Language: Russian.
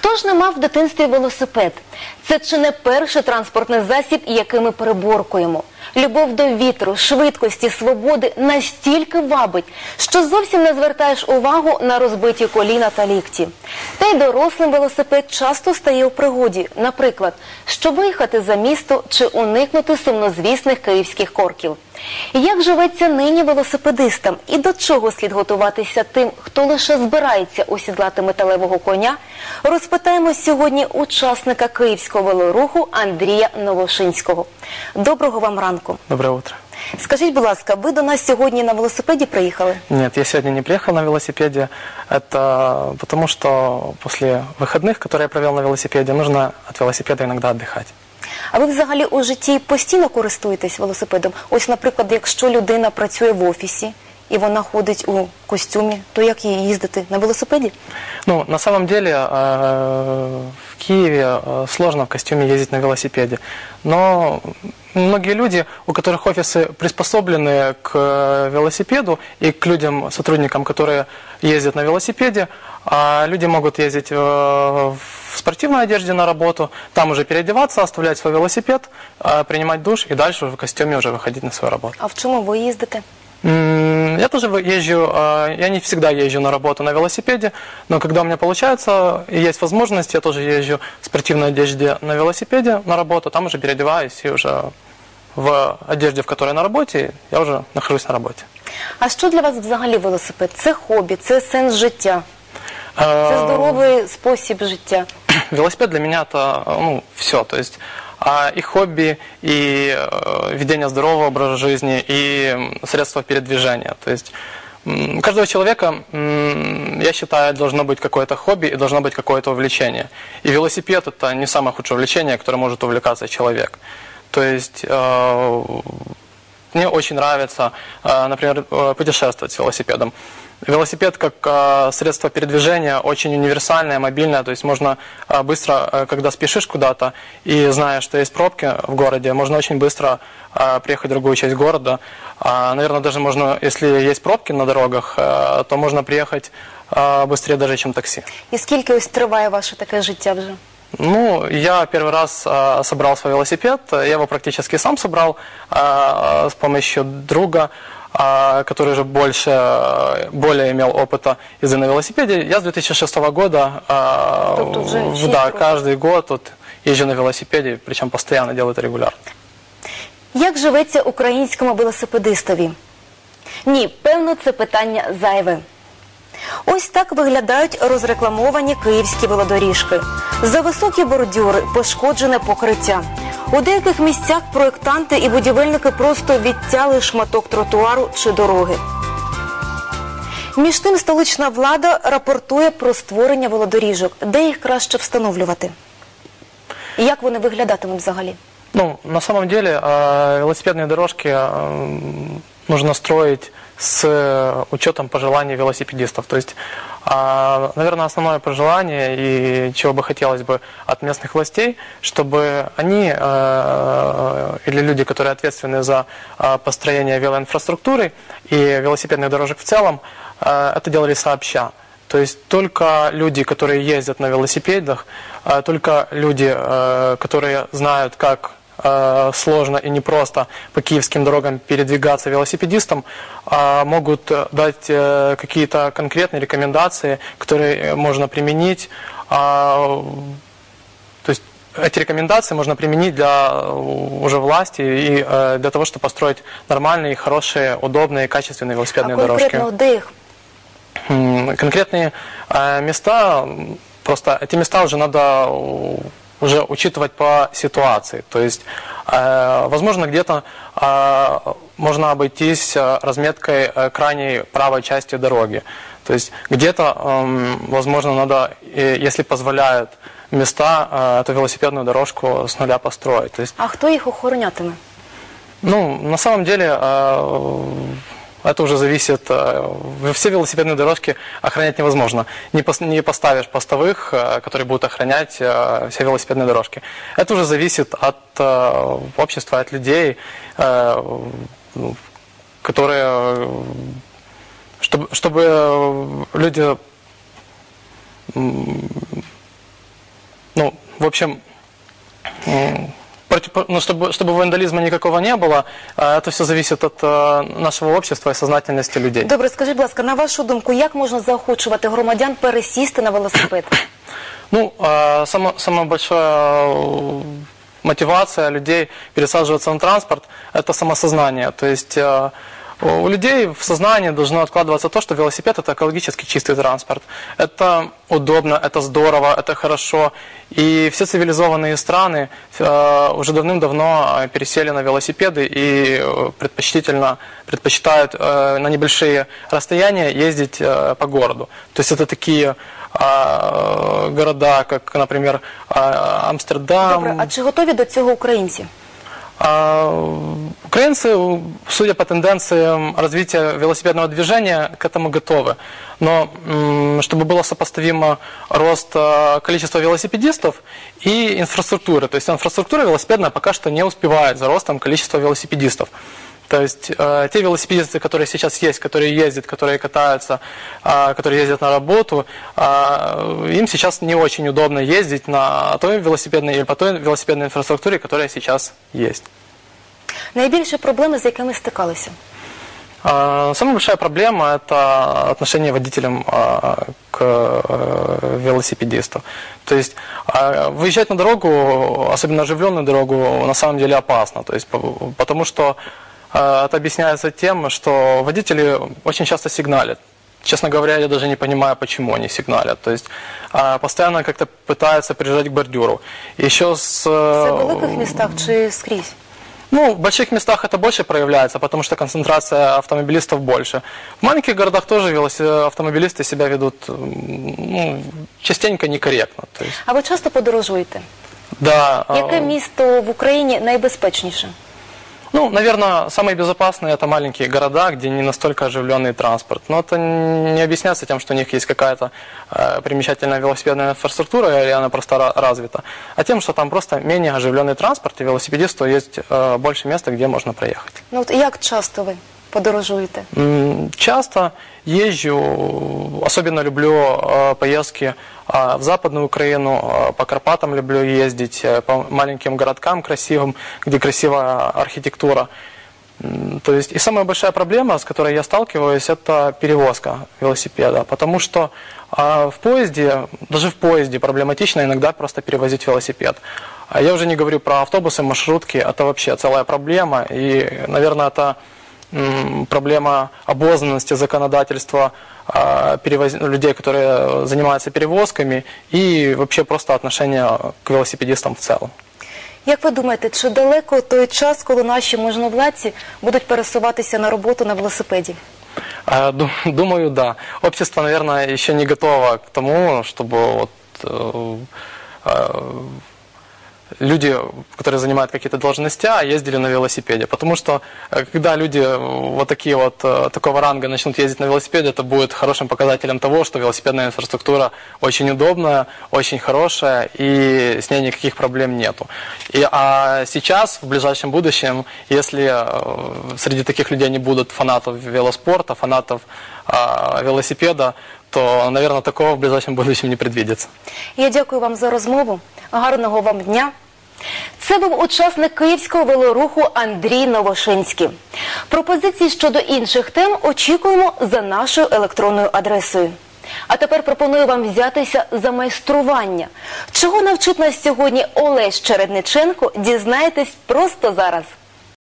Хто ж не мав в дитинстві велосипед? Це чи не перший транспортний засіб, який ми переборкуємо? Любов до вітру, швидкості, свободи настільки вабить, що зовсім не звертаєш увагу на розбиті коліна та лікті. Та й дорослим велосипед часто стає у пригоді, наприклад, щоб виїхати за місто чи уникнути сумнозвісних київських корків. Як живеться нині велосипедистам і до чого слід готуватися тим, хто лише збирається осідлати металевого коня, розпитаємо сьогодні учасника київського велоруху Андрія Новошинського. Доброго вам ранку. Доброе утро. Скажіть, будь ласка, ви до нас сьогодні на велосипеді приїхали? Нет, я сегодня не приехал на велосипеде. Это потому, что после выходных, которые я провел на велосипеде, нужно от велосипеда иногда отдыхать. А ви взагалі у житті постійно користуєтесь велосипедом? Ось, наприклад, якщо людина працює в офісі і вона ходить у костюмі, то як їй їздити на велосипеді? Ну, на самом деле, э, в Киеве э, сложно в костюме ездить на велосипеде. Но многие люди, у которых офисы приспособлены к э, велосипеду и к людям, сотрудникам, которые ездят на велосипеде, а люди могут ездить э, в спортивной одежде на работу, там уже переодеваться, оставлять свой велосипед, э, принимать душ и дальше уже в костюме уже выходить на свою работу. А в чому ви їздите? М, Я тоже вы- езжу, э, я не всегда езжу на работу на велосипеде, но когда у меня получается и есть возможность, я тоже езжу в спортивной одежде на велосипеде на работу, там уже переодеваюсь и уже в одежде, в которой я на работе, я уже нахожусь на работе. А що для вас взагалі велосипед? Це хобі, це сенс життя, це Э, здоровий спосіб життя. Велосипед для меня это ну, все, то есть а, и хобби, и э, ведение здорового образа жизни, и средства передвижения. То есть у каждого человека, я считаю, должно быть какое-то хобби и должно быть какое-то увлечение. И велосипед это не самое худшее увлечение, которое может увлекаться человек. То есть э, мне очень нравится, э, например, путешествовать с велосипедом. Велосипед как э, средство передвижения очень универсальное, мобильное, то есть можно э, быстро, э, когда спешишь куда-то и зная, что есть пробки в городе, можно очень быстро э, приехать в другую часть города. А, Наверное, даже можно, если есть пробки на дорогах, э, то можно приехать э, быстрее даже, чем такси. І скільки ось триває ваше таке життя вже? Ну, я первый раз э, собрал свой велосипед. Я его практически сам собрал э, с помощью друга, э, который уже больше, э, более имел опыта езды на велосипеде. Я с 2006 года, э, Тобто вже в- шість да, років. каждый год вот, езжу на велосипеде, причем постоянно делаю это регулярно. Як живеться українському велосипедистові? Ні, певно, це питання зайве. Ось так виглядають розрекламовані київські велодоріжки. За високі бордюри, пошкоджене покриття. У деяких місцях проєктанти і будівельники просто відтяли шматок тротуару чи дороги. Між тим столична влада рапортує про створення велодоріжок, де їх краще встановлювати. І як вони виглядатимуть взагалі? Ну, на самом деле, э, велосипедные дорожки э, нужно строить с э, учетом пожеланий велосипедистов. То есть, э, наверное, основное пожелание и чего бы хотелось бы от местных властей, чтобы они э, или люди, которые ответственны за э, построение велоинфраструктуры и велосипедных дорожек в целом, это делали сообща. То есть только люди, которые ездят на велосипедах, только люди, которые знают, как э, сложно и непросто по киевским дорогам передвигаться велосипедистам, э, могут дать э, какие-то конкретные рекомендации, которые можно применить. А, То есть эти рекомендации можно применить для э, уже власти и э, для того, чтобы построить нормальные, хорошие, удобные, качественные велосипедные а дорожки. М, Конкретные э, места, просто эти места уже надо уже учитывать по ситуации. То есть, э, возможно, где-то э, можно обойтись э, разметкой крайней правой части дороги. То есть где-то, эм, возможно, надо, если позволяют места, эту велосипедную дорожку с нуля построить. То есть А хто їх охоронятиме? ну, на самом деле, это уже зависит. э, Все велосипедные дорожки охранять невозможно. Не, пос- не поставишь постовых, э, которые будут охранять э, все велосипедные дорожки. Это уже зависит от общества, от людей, ну, которые, чтобы, чтобы люди м, в общем, против- ну, чтобы, чтобы вандализма никакого не было, а, это все зависит от э, нашего общества и сознательности людей. Добре, скажіть, будь ласка, на вашу думку, як можна заохочувати громадян пересісти на велосипед? Ну, а, само- самая большая э, мотивация людей пересаживаться на транспорт – это самосознание. То есть э, у людей в сознании должно откладываться то, что велосипед – это экологически чистый транспорт. Это удобно, это здорово, это хорошо. И все цивилизованные страны э, уже давным-давно э, пересели на велосипеды и э, предпочтительно предпочитают э, на небольшие расстояния ездить э, по городу. То есть это такие а, города, как, например, а, Амстердам. Добре, а чи готові до цього українці? А, Украинцы, судя по тенденциям развития велосипедного движения, к этому готовы. Но чтобы было сопоставимо рост а, количества велосипедистов и инфраструктуры. То есть инфраструктура велосипедная пока что не успевает за ростом количества велосипедистов. То есть э, те велосипедисты, которые сейчас есть, которые ездят, которые катаются, а, которые ездят на работу, а, им сейчас не очень удобно ездить на той велосипедной или по той велосипедной инфраструктуре, которая сейчас есть. Найбільші проблеми, з якими стикалися? А, Самая большая проблема – это отношение водителям а, к э, велосипедисту. То есть выезжать на дорогу, особенно оживленную дорогу, на самом деле опасно. То есть, по- потому что это объясняется тем, что водители очень часто сигналят. Честно говоря, я даже не понимаю, почему они сигналят. То есть а, постоянно как-то пытаются приезжать к бордюру. Еще с... э, Це в великих містах чи скрізь? ну, в больших местах это больше проявляется, потому что концентрация автомобилистов больше. В маленьких городах тоже велоси- автомобилисты себя ведут м, ну, частенько некорректно. То есть, А ви часто подорожуєте? да, а, Яке місто в Україні найбезпечніше? Ну, наверное, самые безопасные это маленькие города, где не настолько оживленный транспорт. Но это не объясняется тем, что у них есть какая-то э, примечательная велосипедная инфраструктура, или она просто ра- развита, а тем, что там просто менее оживленный транспорт, и велосипедисту есть э, больше места, где можно проехать. Ну от як часто ви подорожуєте? Часто езжу, особенно люблю э, поездки э, в Западную Украину, э, по Карпатам люблю ездить, э, по маленьким городкам красивым, где красивая архитектура. То есть и самая большая проблема, с которой я сталкиваюсь, это перевозка велосипеда, потому что а, в поезде, даже в поезде проблематично иногда просто перевозить велосипед. А я уже не говорю про автобусы, маршрутки, это вообще целая проблема, и, наверное, это проблема обознанности законодательства а, перевоз- людей, которые занимаются перевозками, и вообще просто отношения к велосипедистам в целом. Як ви думаєте, чи далеко той час, коли наші можновладці будуть пересуватися на роботу на велосипеді? А, ду- Думаю, да. Общество, наверное, еще не готово к тому, чтобы вот, э, э, люди, которые занимают какие-то должности, ездили на велосипеде. Потому что э, когда люди э, вот такие вот э, такого ранга начнут ездить на велосипеде, это будет хорошим показателем того, что велосипедная инфраструктура очень удобная, очень хорошая и с ней никаких проблем нету. И, а сейчас, в ближайшем будущем, если среди таких людей не будут фанатов велоспорта, фанатов а, велосипеда, то, наверное, такого в ближайшем будущем не предвидится. Я дякую вам за розмову. Гарного вам дня. Це був учасник київського велоруху Андрій Новошинський. Пропозиції щодо інших тем очікуємо за нашою електронною адресою. А тепер пропоную вам взятися за майстрування. Чого навчить нас сьогодні Олесь Чередниченко, дізнаєтесь просто зараз.